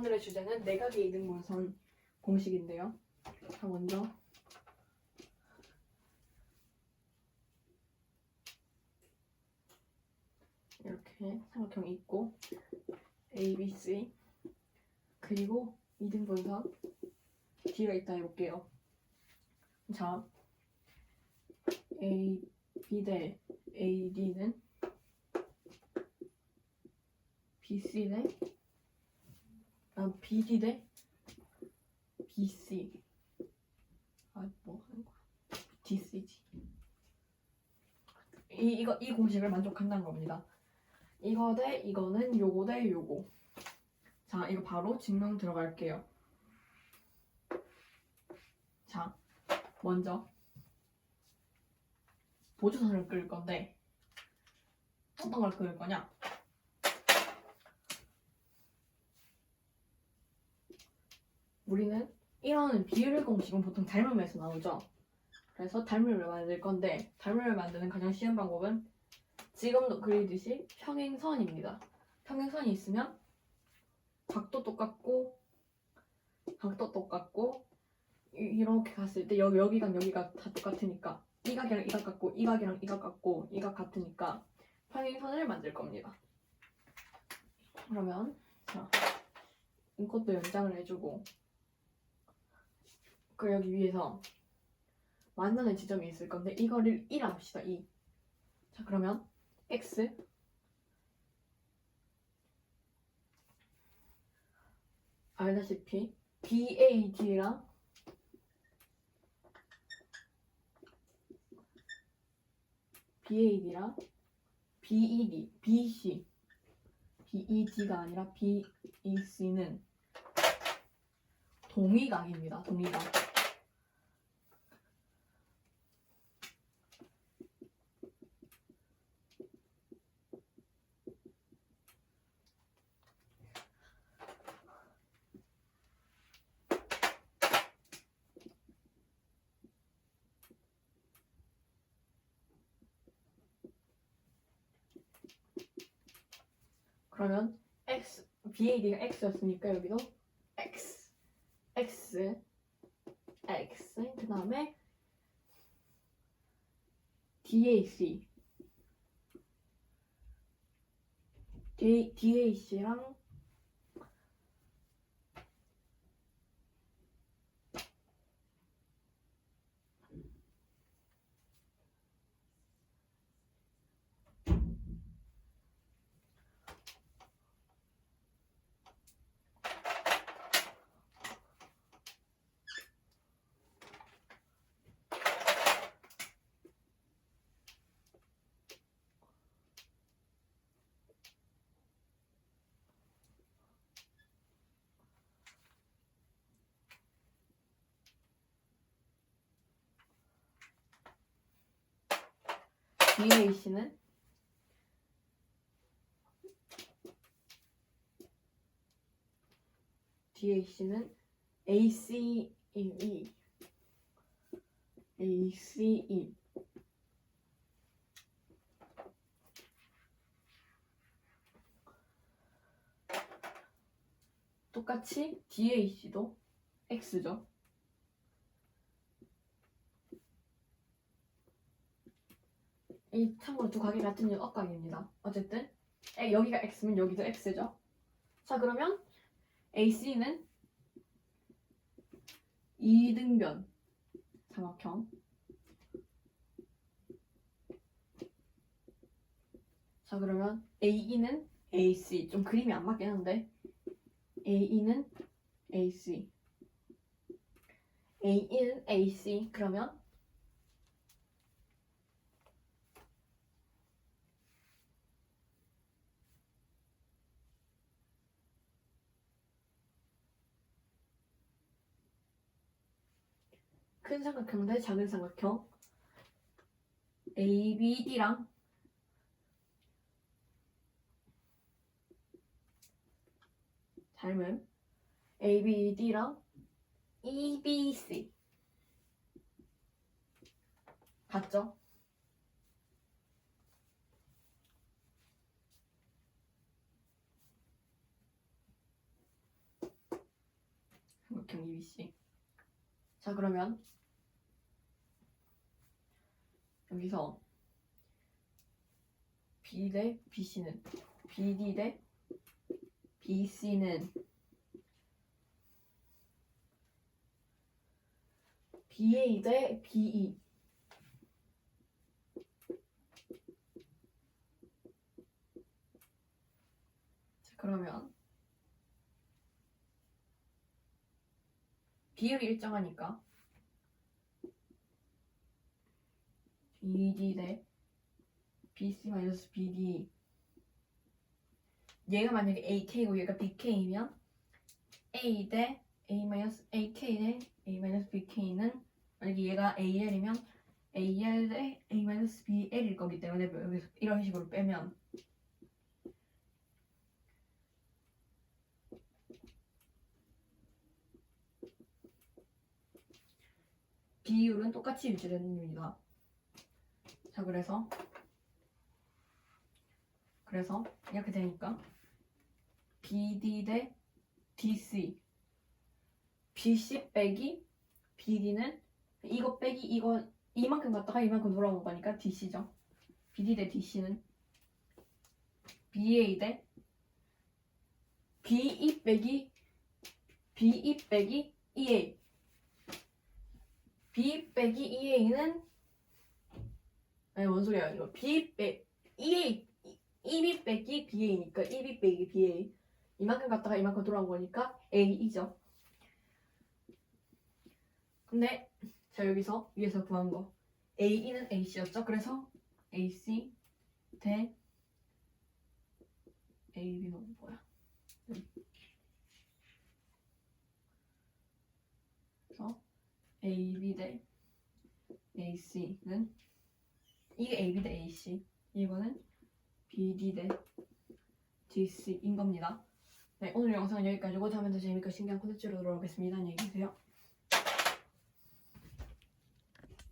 오늘의 주제는 내각의 이등분선 공식인데요. 자, 먼저 이렇게 삼각형이 있고 A, B, C 그리고 이등분선 D가 있다 해볼게요. 자, A, B 대 A, D는 B, C 대 아, BD 대 BC 아, 뭐 하는 거야? DCG 이, 이거, 이 공식을 만족한다는 겁니다. 이거 대 이거는 요거 대 요거 자, 이거 바로 증명 들어갈게요. 자, 먼저 보조선을 그릴 건데 어떤 걸 그릴 거냐? 우리는 이런 비율 공식은 보통 닮음에서 나오죠. 그래서 닮음을 만들 건데 닮음을 만드는 가장 쉬운 방법은 지금도 그리듯이 평행선입니다. 평행선이 있으면 각도 똑같고 각도 똑같고 이- 이렇게 갔을 때 여기 여기랑 여기가 다 똑같으니까 이 각이랑 이 각 같고 이 각이랑 이 각 같고 이 각 같으니까 평행선을 만들 겁니다. 그러면 자 이것도 연장을 해주고 그 여기 위에서 만나는 지점이 있을 건데 이거를 1 합시다 2. 자 그러면 x 알다시피 BAD랑 BAD랑 BED, BC, BED가 아니라 BEC는 동의각입니다. 동의각. 그러면 x BAD가 x였으니까 여기도 x x x. 그 다음에 DAC DAC랑 DAC는 DAC는 ACE ACE 똑같이 DAC도 X죠. 이 참고로 두 각이 같은 억각입니다. 어쨌든 에, 여기가 x면 여기도 x죠. 자 그러면 AC는 이등변 삼각형. 자 그러면 AE는 AC 좀 그림이 안 맞긴 한데 AE는 AC AE는 AC 그러면 큰 삼각형 대 작은 삼각형 ABD랑. 닮은 ABD랑. EBC 같죠? 삼각형 ABC. 자 그러면 여기서 B 대 BC는 BD 대 BC는 BA 대 BE 자, 그러면 비율이 일정하니까. BD 대 BC 마이너스 BD 얘가 만약에 AK고 얘가 BK이면 A 대 A 마이너스 AK 대 A 마이너스 BK는 만약에 얘가 AL이면 AL 대 A 마이너스 BL일 거기 때문에 여기서 이런 식으로 빼면 비율은 똑같이 유지됩니다. 자 그래서 그래서 이렇게 되니까 BD 대 DC BC 빼기 BD는 이거 빼기 이거 이만큼 갔다가 이만큼 돌아온 거니까 DC죠. BD 대 DC는 BA 대 BE 빼기 BE 빼기 EA B 빼기 EA는? 아니 뭔 소리야 이거. B 빼 EA EB 빼기 BA니까 EB 빼기 BA 이만큼 갔다가 이만큼 돌아온 거니까 AE죠. 근데 자 여기서 위에서 구한 거. AE는 AC였죠? 그래서 AC 대 AB는 뭐야 음. 그래서 AB 대 AC는 이게 AB 대 AC 이거는 BD 대 DC인 겁니다. 네 오늘 영상은 여기까지고 다음에 더 재밌고 신기한 콘텐츠로 돌아오겠습니다. 안녕히 계세요.